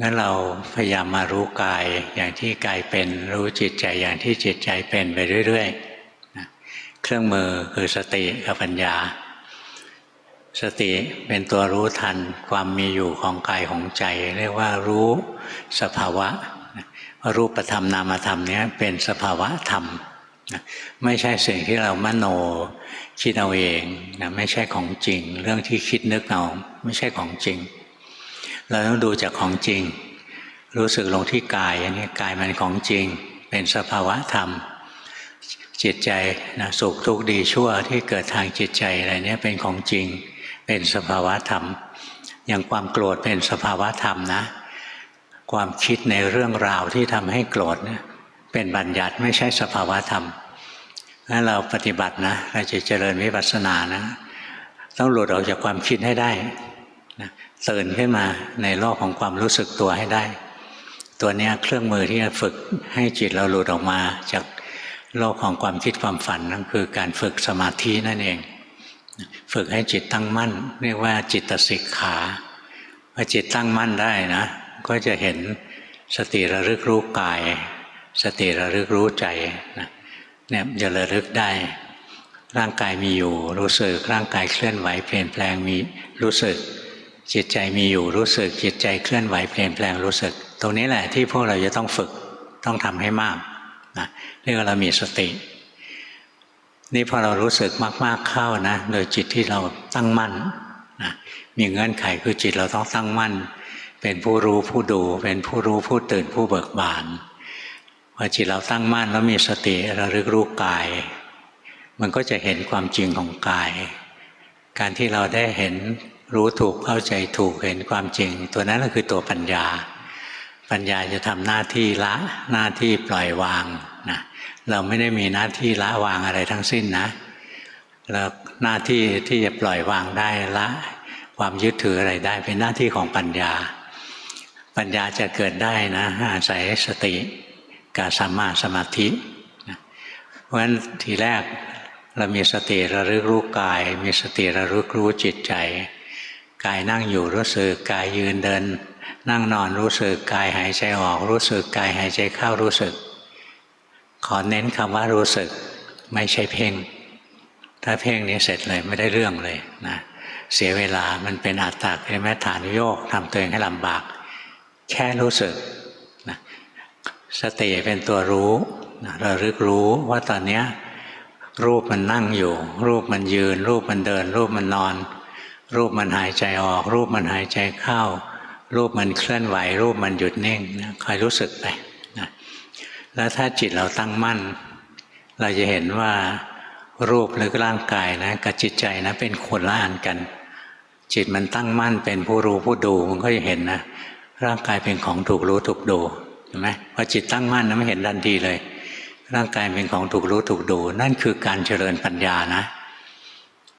งั้นเราพยายามมารู้กายอย่างที่กายเป็น รู้จิตใจอย่างที่จิตใจเป็นไปเรื่อยๆนะเครื่องมือคือสติกับปัญญา สติเป็นตัวรู้ทันความมีอยู่ของกายของใจ เรียกว่ารู้สภาวะวรูปธรรมนามธรรมนี้เป็นสภาวะธรรมไม่ใช่สิ่งที่เรามโนคิดเอาเองนะไม่ใช่ของจริง เรื่องที่คิดนึกเอาไม่ใช่ของจริง เราต้องดูจากของจริง รู้สึกลงที่กายอันนี้กายมันของจริง เป็นสภาวะธรรม จิตใจนะสุขทุกข์ดีชั่วที่เกิดทางจิตใจอะไรเนี้ยเป็นของจริง เป็นสภาวะธรรม อย่างความโกรธเป็นสภาวะธรรมนะ ความคิดในเรื่องราวที่ทำให้โกรธเนี่ยเป็นบัญญัติไม่ใช่สภาวะธรรมถ้าเราปฏิบัตินะเราจะเจริญวิปัสสนานะ ต้องหลุดออกจากความคิดให้ได้นะ ตื่นขึ้นมาในโลกของความรู้สึกตัวให้ได้ ตัวนี้เครื่องมือที่จะฝึกให้จิตเราหลุดออกมาจากโลกของความคิดความฝันนั่นคือการฝึกสมาธินั่นเอง ฝึกให้จิตตั้งมั่น เรียกว่าจิตสิกขาพอจิตตั้งมั่นได้นะ ก็จะเห็นสติระลึกรู้กาย สติระลึกรู้ใจนะเนี่ยจะระลึกได้ ร่างกายมีอยู่รู้สึกร่างกายเคลื่อนไหวเปลี่ยนแปลงมีรู้สึก จิตใจมีอยู่รู้สึก จิตใจเคลื่อนไหวเปลี่ยนแปลงรู้สึก ตรงนี้แหละที่พวกเราจะต้องฝึกต้องทำให้มากนะเรียกว่าเรามีสติ นี่พอเรารู้สึกมาก ๆเข้านะโดยจิตที่เราตั้งมั่นนะมีเงื่อนไขคือจิตเราต้องตั้งมั่น เป็นผู้รู้ผู้ดู เป็นผู้รู้ผู้ตื่นผู้เบิกบานพอจิตเราตั้งมั่นแล้วมีสติระลึกรู้กาย มันก็จะเห็นความจริงของกาย การที่เราได้เห็นรู้ถูกเข้าใจถูกเห็นความจริง ตัวนั้นก็คือตัวปัญญา ปัญญาจะทำหน้าที่ละหน้าที่ปล่อยวางนะเราไม่ได้มีหน้าที่ละวางอะไรทั้งสิ้นนะแล้วหน้าที่ที่จะปล่อยวางได้ละความยึดถืออะไรได้เป็นหน้าที่ของปัญญา ปัญญาจะเกิดได้นะอาศัยสติกับสัมมาสมาธินะเพราะฉะนั้นทีแรก เรามีสติระลึกรู้กาย มีสติระลึกรู้จิตใจ กายนั่งอยู่รู้สึกกายยืนเดิน นั่งนอนรู้สึกกายหายใจออก รู้สึกกายหายใจเข้ารู้สึก ขอเน้นคำว่ารู้สึกไม่ใช่เพ่ง ถ้าเพ่งนี้เสร็จเลยไม่ได้เรื่องเลยนะเสียเวลามันเป็นอัตตาเป็นแม่ฐานโยกทำตัวเองให้ลำบาก แค่รู้สึกนะสติเป็นตัวรู้นะระลึกรู้ว่าตอนเนี้ย รูปมันนั่งอยู่ รูปมันยืน รูปมันเดิน รูปมันนอน รูปมันหายใจออก รูปมันหายใจเข้า รูปมันเคลื่อนไหว รูปมันหยุดนิ่งนะคอยรู้สึกไปนะแล้วถ้าจิตเราตั้งมั่น เราจะเห็นว่ารูปหรือร่างกายนะกับจิตใจนะเป็นคนละอันกัน จิตมันตั้งมั่นเป็นผู้รู้ผู้ดูมันก็จะเห็นนะร่างกายเป็นของถูกรู้ถูกดูเห็นไหมพอจิตตั้งมั่นนะไม่เห็นทันทีเลย ร่างกายเป็นของถูกรู้ถูกดู นั่นคือการเจริญปัญญานะ